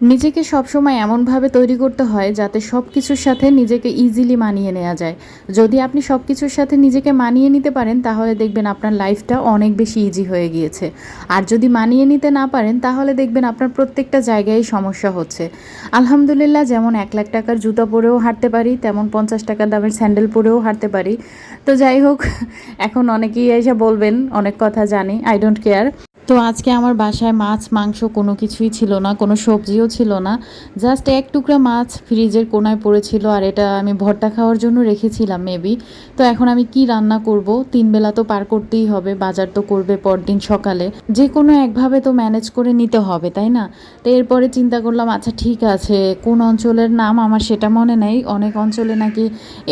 নিজেকে সবসময় এমনভাবে তৈরি করতে হয় যাতে সব কিছুর সাথে নিজেকে ইজিলি মানিয়ে নেওয়া যায়। যদি আপনি সব কিছুর সাথে নিজেকে মানিয়ে নিতে পারেন, তাহলে দেখবেন আপনার লাইফটা অনেক বেশি ইজি হয়ে গিয়েছে। আর যদি মানিয়ে নিতে না পারেন, তাহলে দেখবেন আপনার প্রত্যেকটা জায়গায় সমস্যা হচ্ছে। আলহামদুলিল্লাহ, যেমন এক লাখ টাকার জুতা পরেও হাঁটতে পারি, তেমন পঞ্চাশ টাকা দামের স্যান্ডেল পরেও হাঁটতে পারি। তো যাই হোক, এখন অনেকেই এসে বলবেন, অনেক কথা জানি আই ডোন্ট কেয়ার তো আজকে আমার বাসায় মাছ, মাংস কোনো কিছুই ছিল না, কোনো সবজিও ছিল না। জাস্ট এক টুকরা মাছ ফ্রিজের কোনায় পড়েছিল আর এটা আমি ভর্তা খাওয়ার জন্য রেখেছিলাম মেবি তো এখন আমি কি রান্না করব? তিন বেলা তো পার করতেই হবে, বাজার তো করবে পরদিন সকালে। যে কোনো একভাবে তো ম্যানেজ করে নিতে হবে, তাই না? তো এরপরে চিন্তা করলাম আচ্ছা ঠিক আছে, কোন অঞ্চলের নাম আমার সেটা মনে নেই। অনেক অঞ্চলে নাকি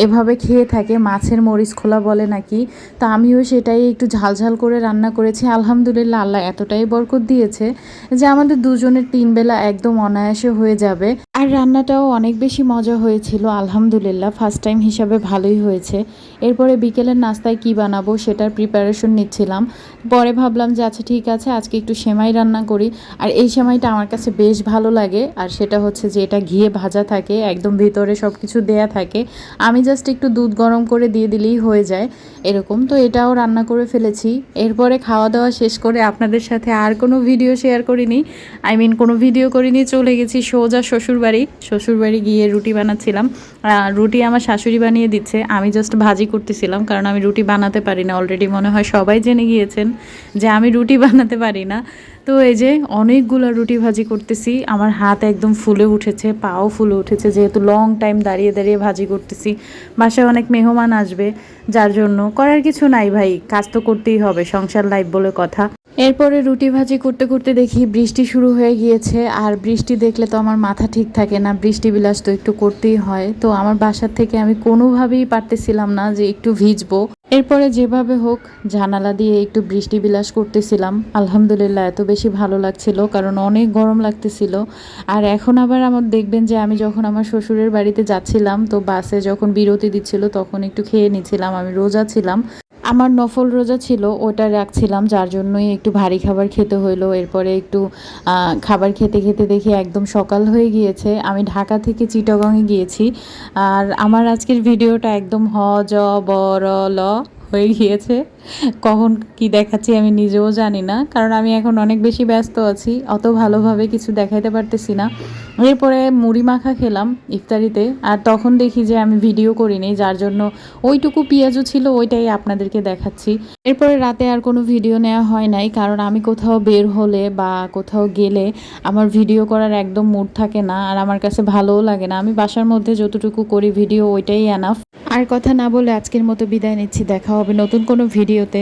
এভাবে খেয়ে থাকে, মাছের মরিচ খোলা বলে নাকি। তা আমিও সেটাই একটু ঝালঝাল করে রান্না করেছি। আলহামদুলিল্লাহ, আল্লাহ এতটাই বরকত দিয়েছে যে আমাদের দুজনের তিন বেলা একদম অনায়াসে হয়ে যাবে। আর রান্নাটাও অনেক বেশি মজা হয়েছিল, আলহামদুলিল্লাহ। ফার্স্ট টাইম হিসাবে ভালোই হয়েছে। এরপরে বিকেলের নাস্তায় কি বানাবো সেটার প্রিপারেশন নিচ্ছিলাম। পরে ভাবলাম যে আচ্ছা ঠিক আছে, আজকে একটু সেমাই রান্না করি। আর এই সেমাইটা আমার কাছে বেশ ভালো লাগে। আর সেটা হচ্ছে যে, এটা ঘিয়ে ভাজা থাকে, একদম ভিতরে সব কিছু দেয়া থাকে। আমি জাস্ট একটু দুধ গরম করে দিয়ে দিলেই হয়ে যায়, এরকম। তো এটাও রান্না করে ফেলেছি। এরপরে খাওয়া দাওয়া শেষ করে আপনাদের সাথে আর কোনো ভিডিও শেয়ার করিনি। আই মিন কোনো ভিডিও করিনি, চলে গেছি সোজা শ্বশুরবাড়ি। শ্বশুরবাড়ি গিয়ে রুটি বানাচ্ছিলাম। রুটি আমার শাশুড়ি বানিয়ে দিচ্ছে। আমি জাস্ট ভাজি করতেছিলাম, কারণ আমি রুটি বানাতে পারি না। অলরেডি মনে হয় সবাই জেনে গিয়েছেন যে আমি রুটি বানাতে পারি না। তো এই যে অনেকগুলো রুটি ভাজি করতেছি। আমার হাত একদম ফুলে উঠেছে, পাও ফুলে উঠেছে, যেহেতু লং টাইম দাঁড়িয়ে দাঁড়িয়ে ভাজি করতেছি। বাসায় অনেক মেহমান আসবে, যার জন্য করার কিছু নাই ভাই। কাজ তো করতেই হবে, সংসার লাইফ বলে কথা। এরপরে রুটি ভাজি করতে করতে দেখি বৃষ্টি শুরু হয়ে গিয়েছে, আর বৃষ্টি দেখলে তো আমার মাথা ঠিক থাকে না বৃষ্টি বিলাস তো একটু করতেই হয়। তো আমার বাসার থেকে আমি কোনোভাবেই পারতেছিলাম না যে একটু ভিজবো। এরপরে যেভাবে হোক, জানালা দিয়ে একটু বৃষ্টি বিলাস করতেছিলাম। আলহামদুলিল্লাহ, এত বেশি ভালো লাগছিল, কারণ অনেক গরম লাগতেছিল। আর এখন আবার আমার দেখবেন যে আমি যখন আমার শ্বশুরের বাড়িতে যাচ্ছিলাম, তো বাসে যখন বিরতি দিচ্ছিল, তখন একটু খেয়ে নিচ্ছিলাম, আমি রোজা ছিলাম। আমার নফল রোজা ছিল, ওটা রাখছিলাম, যার জন্যই একটু ভারী খাবার খেতে হইল। এরপরে একটু খাবার খেতে খেতে দেখি একদম সকাল হয়ে গিয়েছে। আমি ঢাকা থেকে চিটাগংয়ে গিয়েছি। আর আমার আজকের ভিডিওটা একদম হ, জ বর ল হয়ে গিয়েছে। কখন কি দেখাচ্ছি আমি নিজেও জানি না, কারণ আমি এখন অনেক বেশি ব্যস্ত আছি, অত ভালোভাবে কিছু দেখাইতে পারতেছি না। এরপরে মুড়ি মাখা খেলাম ইফতারিতে, আর তখন দেখি যে আমি ভিডিও করিনি, যার জন্য ওইটুকু পেঁয়াজও ছিল, ওইটাই আপনাদেরকে দেখাচ্ছি। এরপরে রাতে আর কোনো ভিডিও নেওয়া হয় নাই, কারণ আমি কোথাও বের হলে বা কোথাও গেলে আমার ভিডিও করার একদম মুড থাকে না, আর আমার কাছে ভালোও লাগে না। আমি বাসার মধ্যে যতটুকু করি, ভিডিও ওইটাই এনাফ আর কথা না বলে আজকের মতো বিদায় নিচ্ছি। দেখা হবে নতুন কোনো ভিডিওতে।